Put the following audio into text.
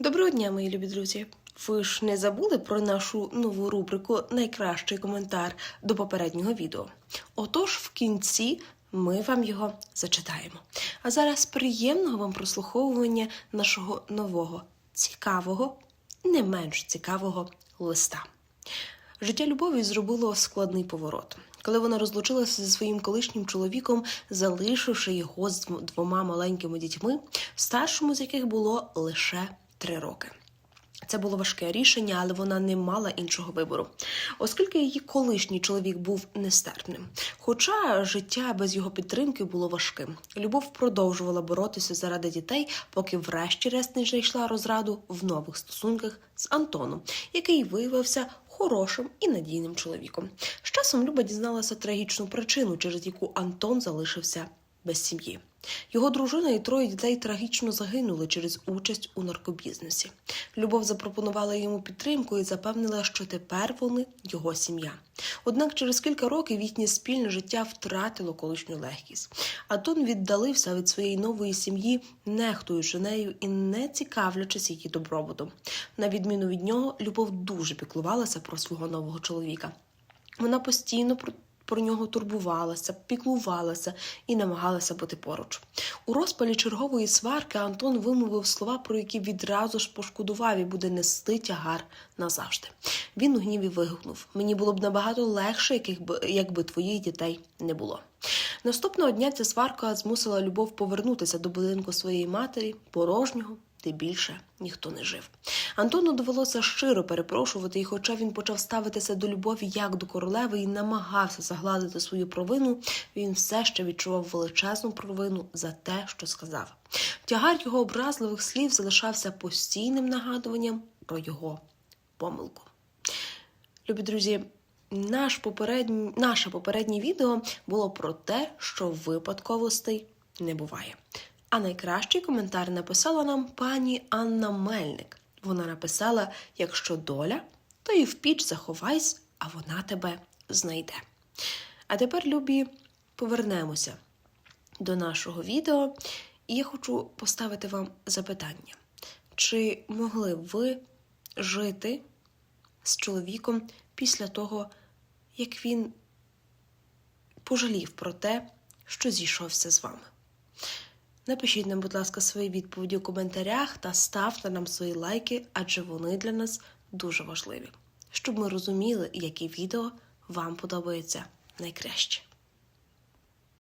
Доброго дня, мої любі друзі! Ви ж не забули про нашу нову рубрику Найкращий коментар до попереднього відео. Отож, в кінці ми вам його зачитаємо. А зараз приємного вам прослуховування нашого нового, цікавого, не менш цікавого листа. Життя Любові зробило складний поворот. Коли вона розлучилася зі своїм колишнім чоловіком, залишивши його з двома маленькими дітьми, старшому з яких було лише три роки. Це було важке рішення, але вона не мала іншого вибору, оскільки її колишній чоловік був нестерпним. Хоча життя без його підтримки було важким. Любов продовжувала боротися заради дітей, поки врешті-решт не знайшла розраду в нових стосунках з Антоном, який виявився хорошим і надійним чоловіком. З часом Люба дізналася трагічну причину, через яку Антон залишився без сім'ї. Його дружина і троє дітей трагічно загинули через участь у наркобізнесі. Любов запропонувала йому підтримку і запевнила, що тепер вони його сім'я. Однак через кілька років їхнє спільне життя втратило колишню легкість. Антон віддалився від своєї нової сім'ї, нехтуючи нею і не цікавлячись її добробутом. На відміну від нього, Любов дуже піклувалася про свого нового чоловіка. Вона постійно про, нього турбувалася, піклувалася і намагалася бути поруч. У розпалі чергової сварки Антон вимовив слова, про які відразу ж пошкодував і буде нести тягар назавжди. Він у гніві вигукнув: мені було б набагато легше, якби твоїх дітей не було. Наступного дня ця сварка змусила любов повернутися до будинку своєї матері, порожнього, де більше ніхто не жив. Антону довелося щиро перепрошувати, і хоча він почав ставитися до любові як до королеви і намагався загладити свою провину, він все ще відчував величезну провину за те, що сказав. Тягар його образливих слів залишався постійним нагадуванням про його помилку. Любі друзі, наш попередній, наше попереднє відео було про те, що випадковостей не буває. А найкращий коментар написала нам пані Анна Мельник. Вона написала: якщо доля, то і в піч заховайсь, а вона тебе знайде. А тепер, любі, повернемося до нашого відео, і я хочу поставити вам запитання: чи могли б ви жити з чоловіком після того, як він пожалів про те, що зійшовся з вами? Напишіть нам, будь ласка, свої відповіді у коментарях та ставте нам свої лайки, адже вони для нас дуже важливі, щоб ми розуміли, які відео вам подобаються найкраще.